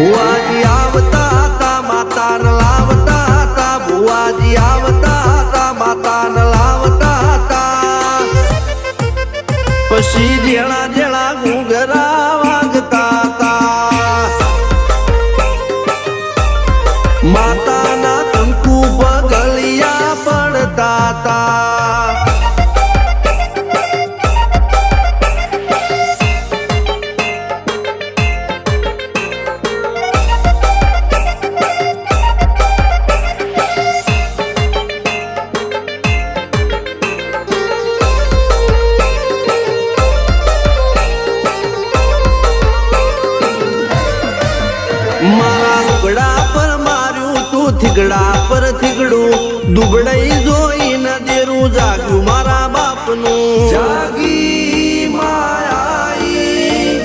ભુવાજી આવતા હતા માતાને લાવતા હતા, ભુવાજી આવતા હતા માતાને લાવતા હતા. પછી જેણા જેણા ઘૂંઘરા વાગતા હતા. માતાના મારા લુગડા પર માર્યું તું થીગડા પર થીગડું. દુબડાઈ જોઈ ન દેરું જાગ્યું મારા બાપનું. જાગી માયાઈ.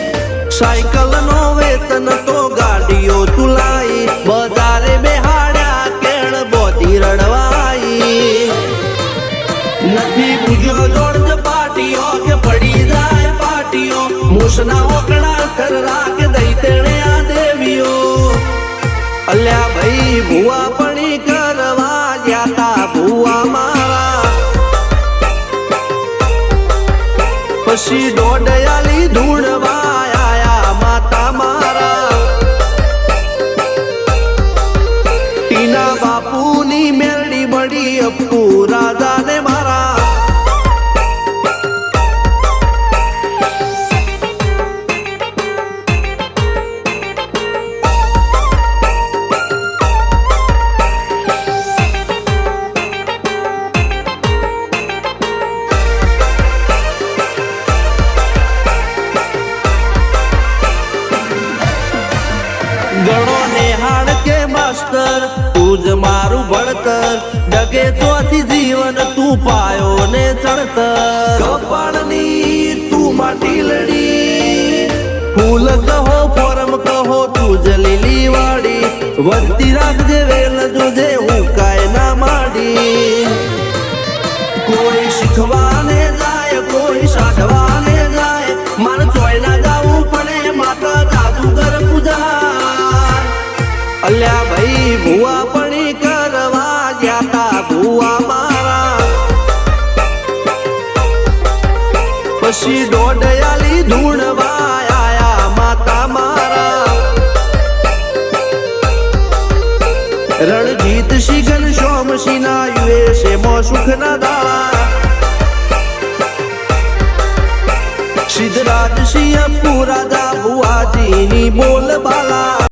સાયકલ નો વેતન તો ગાડીઓ તુલાઈ. બજારે બેહાડ્યા કેળ બોધી રડવાઈ. નથી પૂજ્યો જોડ પાટીઓ કે પડી જાય પાટીઓ. મૂસના ઓકડા થરરા પછી દોડયાલી ધૂણવા આયા માતા મારા. ટીના બાપુની મેરડી મળી અપ્પુ રાજાને માસ્ટર તું જ મારું ભણતર. ડગે તોથી જીવન તું પાયો ને ચડતર કપાળની તું માટી લડી. ફૂલ કહો પરમ કહો તું જ લીલી વાડી. વધતી રાખજે વેલ જોજે હું કાય ના માડી. કોઈ શીખવાને જાય કોઈ સાધવાને મારા. રણજીત શિગન સોમશી ના યુએસે મો સુખ ના દાળા. સિદ્ધરાજ સિંહ પુરાજા ભુવાજીની બોલ બાલા.